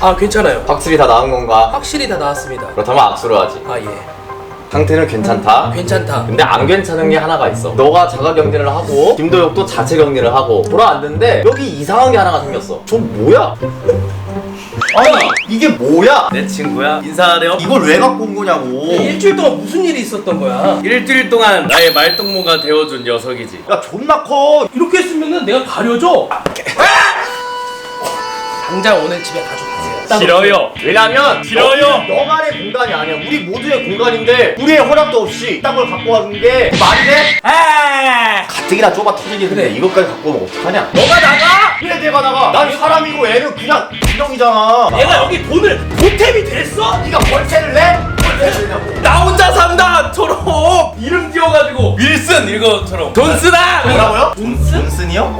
아 괜찮아요. 확실히 다 나은 건가? 확실히 다 나왔습니다. 그렇다면 악수로 하지. 아 예. 상태는 괜찮다. 괜찮다. 근데 안 괜찮은 게 하나가 있어. 너가 자가 격리를 하고 김도혁도 자체 격리를 하고 돌아왔는데 여기 이상한 게 하나가 생겼어. 저 뭐야? 아니 이게 뭐야? 내 친구야 인사하렴 이걸 왜 갖고 온 거냐고. 일주일 동안 무슨 일이 있었던 거야? 일주일 동안 나의 말동무가 되어준 녀석이지 야 존나 커. 이렇게 했으면은 내가 가려줘. 당장 오늘 집에 가져 따로 싫어요 왜냐면 싫어요. 너만의 공간이 아니야. 우리 모두의 공간인데 우리의 허락도 없이 딴 걸 갖고 와준 게 말이 돼? 아 가뜩이나 좁아 터지겠는데 그래. 이것까지 갖고 오면 어떡하냐? 너가 나가 왜 내가 나가? 난 사람이고 애는 그냥 인형이잖아. 얘가 여기 돈을 보탬이 됐어? 네가 벌채를 내? 내냐고. 나 혼자 산다처럼 이름 띄워가지고 윌슨 이거처럼 존스다 뭐라고요? 존슨?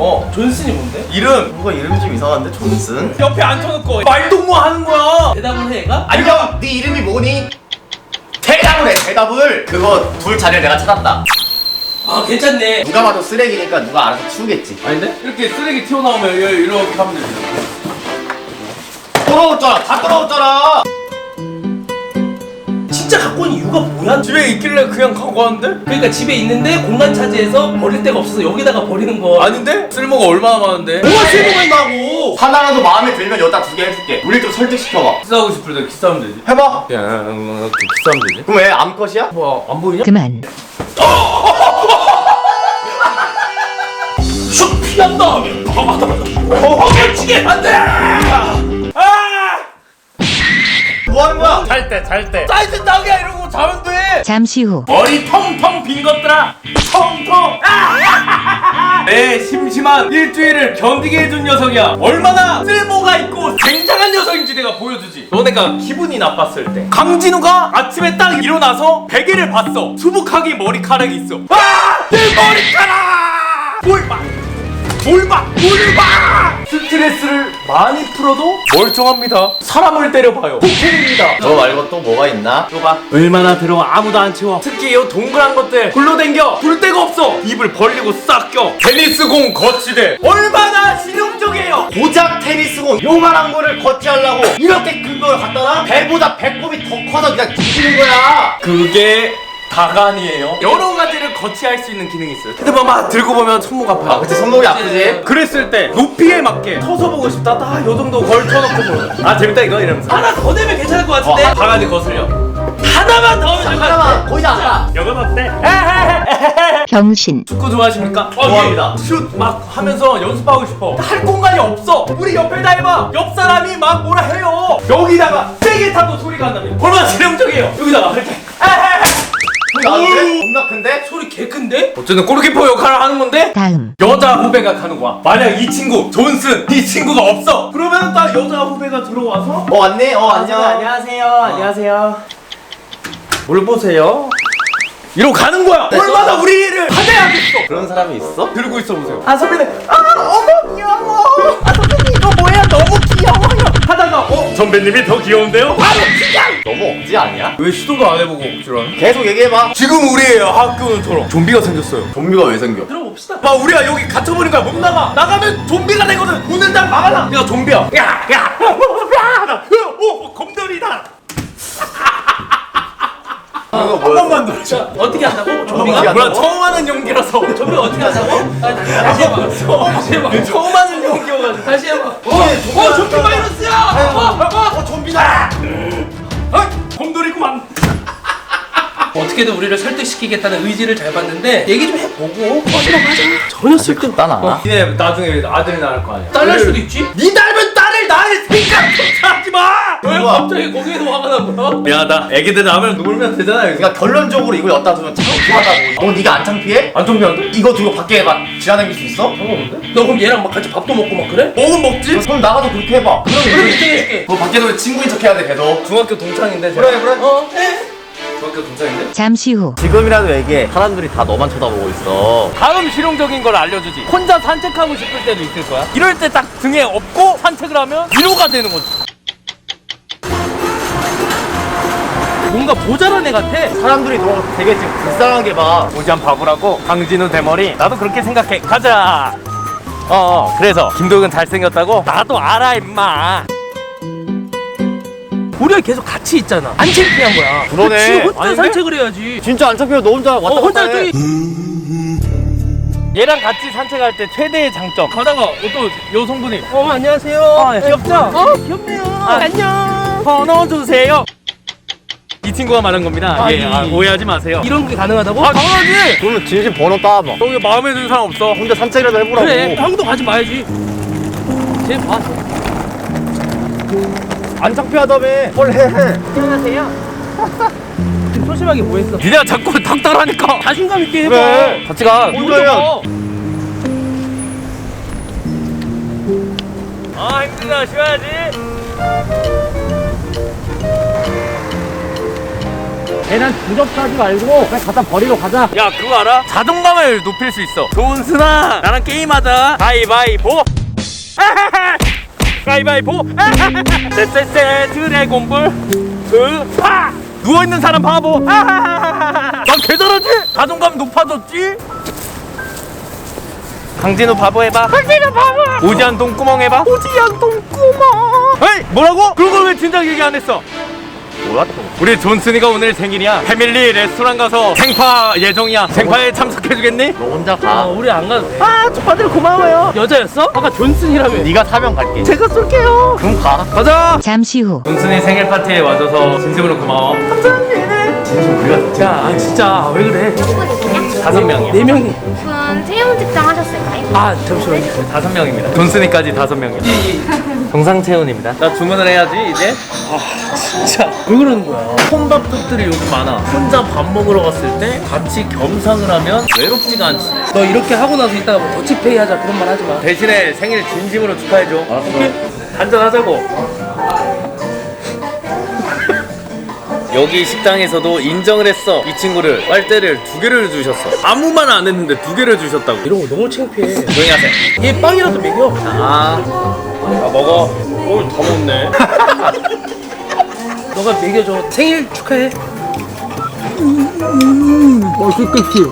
어 존슨이 뭔데? 이름 뭔가 이름이 좀 이상한데 존슨? 옆에 앉혀놓고 말동무 하는 거야 대답을 해 얘가? 아니 네 이름이 뭐니? 대답을 해 대답을 그거 둘 자리를 내가 찾았다 아 괜찮네. 누가 봐도 쓰레기니까 누가 알아서 치우겠지 아닌데? 이렇게 쓰레기 튀어나오면 이- 이렇게 하면 되지 떨어졌잖아 다 떨어졌잖아 진짜 갖고 온 이유가 뭐야? 집에 있길래 그냥 갖고 왔는데? 그러니까 집에 있는데 공간 차지해서 버릴 데가 없어서 여기다가 버리는 거. 아닌데? 쓸모가 얼마나 많은데? 뭐가 쓸모가 있나고? 하나라도 마음에 들면 여기다 두 개 해줄게 우리 좀 설득시켜봐 키스하고 싶을 때 키스하면 되지 해봐 그냥 키스하면 되지 그럼 왜 암컷이야? 뭐안 보이냐? 그만. 슉 피한 다음에 어, 치게 안 돼! 뭐 하는 거야? 잘 때, 잘 때. 사이즈 딱이야 이러고 자면 돼. 잠시 후. 머리 텅텅 빈 것들아. 텅텅. 내 심심한 일주일을 견디게 해준 녀석이야. 얼마나 쓸모가 있고 굉장한 녀석인지 내가 보여주지. 너네가 기분이 나빴을 때. 강진우가 아침에 딱 일어나서 베개를 봤어. 수북하게 머리카락이 있어. 아! 내 머리카락! 뭘 봐! 뭘 봐! 스트레스를 많이 풀어도 멀쩡합니다. 사람을 때려봐요. 폭행입니다. 너 말고 또 뭐가 있나? 봐. 얼마나 들어 아무도 안 치워. 특히 이 동그란 것들 굴러댕겨. 불 데가 없어. 입을 벌리고 싹 껴. 테니스공 거치대. 얼마나 실용적이에요. 고작 테니스공 요만한 거를 거치하려고 이렇게 큰 걸 갖다 놔? 배보다 배꼽이 더 커서 그냥 뒤지는 거야 그게 다가 아니에요. 여러 가지를 거치할 수 있는 기능이 있어요. 핸드폰 막 들고 보면 손목 아파요. 아 그치 손목이 아프지? 그랬을 때 높이에 맞게 서서 보고 싶다. 딱요 정도 걸쳐놓고 보는. 아 재밌다 이거 이러면서. 하나 더 내면 괜찮을 것 어, 같은데? 한- 바가지 거슬려. 하나만 더 하면 잠깐만 거의 다 알아 이건 어때? 병신. 축구 좋아하십니까? 좋아합니다. 슛막 하면서 연습하고 싶어. 할 공간이 없어. 우리 옆에 다 해봐. 옆 사람이 막 뭐라 해요. 여기다가 세게 타도 소리가 안 나면 얼마나 실용적이에요. 여기다가 이렇게. 나한테? 겁나 큰데? 소리 개 큰데? 어쨌든 골키퍼 역할을 하는 건데 다음. 여자 후배가 가는 거야. 만약 이 친구 존슨 이 친구가 없어. 그러면 딱 여자 후배가 들어와서 어 왔네? 어 안녕 안녕하세요. 안녕하세요. 뭘 보세요? 이러고 가는 거야. 얼마나 우리를 화내야겠어. 그런 사람이 있어? 들고 있어 보세요. 아 선배님, 아 어머 귀여워. 아 선배님 이거 뭐야? 너무 귀여워요. 하다가 어 선배님이 더 귀여운데요? 바로 그냥. 너무 억지 아니야? 왜 시도도 안 해보고 억지로 하는? 계속 얘기해봐 지금 우리의 학교는처럼 좀비가 생겼어요. 좀비가 왜 생겨? 들어봅시다. 막 우리가 여기 갇혀버린 거야 못 나가 나가면 좀비가 되거든 문을 딱 막아놔 내가 좀비야 야야 오 곰돌이다 이거 한? 번만 더 자 어떻게 한다고? 좀비가? 몰라 처음 하는 연기라서 좀비 어떻게 한다고? 아, 다시 해봐. 처음 하는 연기여가지고 다시 해봐. 어, 어, 좀비 어떻게든 우리를 설득시키겠다는 의지를 잘 봤는데 얘기 좀 해보고 꺼지러 가자. 전혀 쓸데 따나 얘 나중에 아들이 낳을 거 아니야 딸날 수도 있지? 네 닮은 딸을 낳을 생각조차 하지 마왜 우와. 갑자기 거기에서 화가 난 거야? 미안하다 애기들 낳으면 놀면 되잖아 여기서 그러니까 결론적으로 이걸 여기다 두면 창피하다고 어 네가 안 창피해? 안 좀비한데? 이거 두고 밖에 막 지나다닐 수 있어? 상관없는데? 너 그럼 얘랑 막 같이 밥도 먹고 막 그래? 먹은 먹지? 그럼 나가서 그렇게 해봐 그럼 이렇게 해줄게. 너 밖에서 친구인 척 해야 돼 계속 중학교 동창인데 제가 그래 그래 어, 해. 중학교 동창인데? 잠시 후. 지금이라도 얘기해 사람들이 다 너만 쳐다보고 있어 다음 실용적인 걸 알려주지. 혼자 산책하고 싶을 때도 있을 거야. 이럴 때 딱 등에 업고 산책을 하면 위로가 되는 거지. 뭔가 모자란 애 같아. 사람들이 너 되게 지금 불쌍하게 봐 오지한 바보라고 강진우 대머리. 나도 그렇게 생각해. 가자. 어, 어 그래서 김도근 잘생겼다고? 나도 알아 임마. 우리가 계속 같이 있잖아. 안 창피한 거야. 그러네. 그치, 혼자 아닌데? 산책을 해야지. 진짜 안 창피해 너 혼자 왔다 어, 혼자 갔다 해 저기 얘랑 같이 산책할 때 최대의 장점. 가다가 또 여성분이 어 안녕하세요. 아, 예. 귀엽죠? 어 귀엽네요. 안녕. 번호 주세요. 이 친구가 말한 겁니다. 아, 예, 이- 아, 오해하지 마세요. 이런 게 가능하다고? 아, 당연하지. 그러면 진심 번호 따봐 여기 마음에 드는 사람 없어. 혼자 산책이라도 해보라고 그래. 형도 가지 마야지. 쟤 봐. 안 창피하다며 뭘 해. 지금 소심하게 뭐 했어? 니네가 자꾸 닥달하니까. 자신감 있게 해봐. 그래. 같이 가. 혼자 해야 아 힘들다 쉬어야지. 걔는 부접하지 말고 그냥 갖다 버리러 가자 야 그거 알아? 자존감을 높일 수 있어. 좋은 순아 나랑 게임하자. 가위바위보. 가위바위보. 쎄쎄쎄 드래곤볼. 으파. 누워 있는 사람 바보. 난 개잘하지. 자존감 높아졌지. 강진우 바보 해봐. 강진우 바보. 오지안 똥구멍 해봐. 오지안 똥구멍. 에이 뭐라고? 그런 걸 왜 진작 얘기 안 했어? 뭐야 우리 존슨이가 오늘 생일이야. 패밀리 레스토랑 가서 생파 예정이야. 생파에 참석해주겠니? 너 혼자 아 가 우리 안 가도 돼. 아, 초파들 고마워요. 여자였어? 아까 존슨이라며. 네가 사면 갈게 제가 쏠게요. 그럼 가 가자. 잠시 후 존슨이 생일 파티에 와줘서 진심으로 고마워. 진심 우리가 야 아, 진짜 왜 그래? 다섯 명이야. 네 명이. 분 채용 직장 하셨을까요? 아 잠시만요. 다섯 명입니다. 존슨이까지 다섯 명이야. 정상 체온입니다. 나 주문을 해야지 이제. 진짜 왜 그러는 거야? 혼밥집들이 요즘 많아. 혼자 밥 먹으러 갔을 때 같이 겸상을 하면 외롭지가 않지. 너 이렇게 하고 나서 이따가 뭐 더치페이 하자 그런 말 하지 마. 대신에 생일 진심으로 축하해줘. 알았어. 한잔 하자고. 여기 식당에서도 인정을 했어. 이 친구를 빨대를 두 개를 주셨어. 아무 말 안 했는데 두 개를 주셨다고. 이런 거 너무 창피해. 조용히 하세요. 얘 빵이라도 먹여. 아, 아 먹어. 오, 다 먹네. 너가 먹여줘. 생일 축하해. 맛있겠지.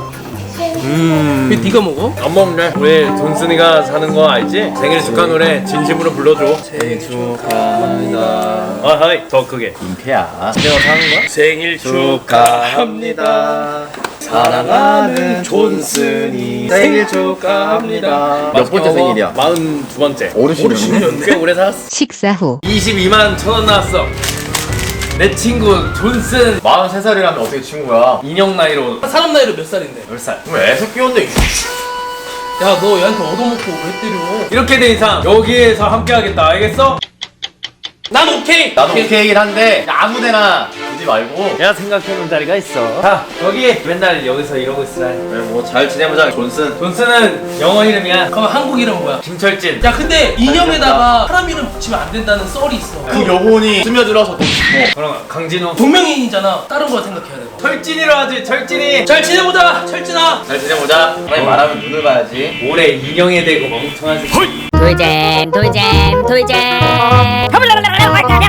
음. 왜 네가 먹어? 안 먹네. 우리 존슨이가 사는 거 알지? 생일 축하 노래 진심으로 불러줘. 생일 축하합니다. 아, 하이 더 크게. 민폐야 내가 사는 거야? 생일 축하합니다. 사랑하는 존슨이 생일 축하합니다. 몇 번째 생일이야? 마흔 두 번째. 어르신이었네 꽤 오래 살았어. 식사 후 22만 천 원 나왔어. 내 친구 존슨 43살이라면 어떻게 친구야 인형 나이로 사람 나이로 몇 살인데? 10살. 왜 애새 끼웠네 야 너 얘한테 얻어먹고 왜 때려? 이렇게 된 이상 여기에서 함께 하겠다. 알겠어? 난 오케이. 나도 오케이긴 한데 아무데나 두지 말고 내가 생각해놓은 자리가 있어. 자, 여기 맨날 여기서 이러고 있으라. 뭐잘 지내보자 존슨 존슨은 영어 이름이야. 그럼 한국 이름 뭐야? 김철진. 야 근데 인형에다가 사람 이름 붙이면 안 된다는 썰이 있어. 그 여본이 스며들어서 돈 주고 그럼 강진호. 동명이인이잖아. 다른 거 생각해야 돼. 철진이로 하지, 철진이. 잘 지내보자, 철진아. 잘 지내보자 빨리 말하면 눈을 봐야지 올해 인형에 대고 멍청한 새끼. 돌잼 돌잼 돌잼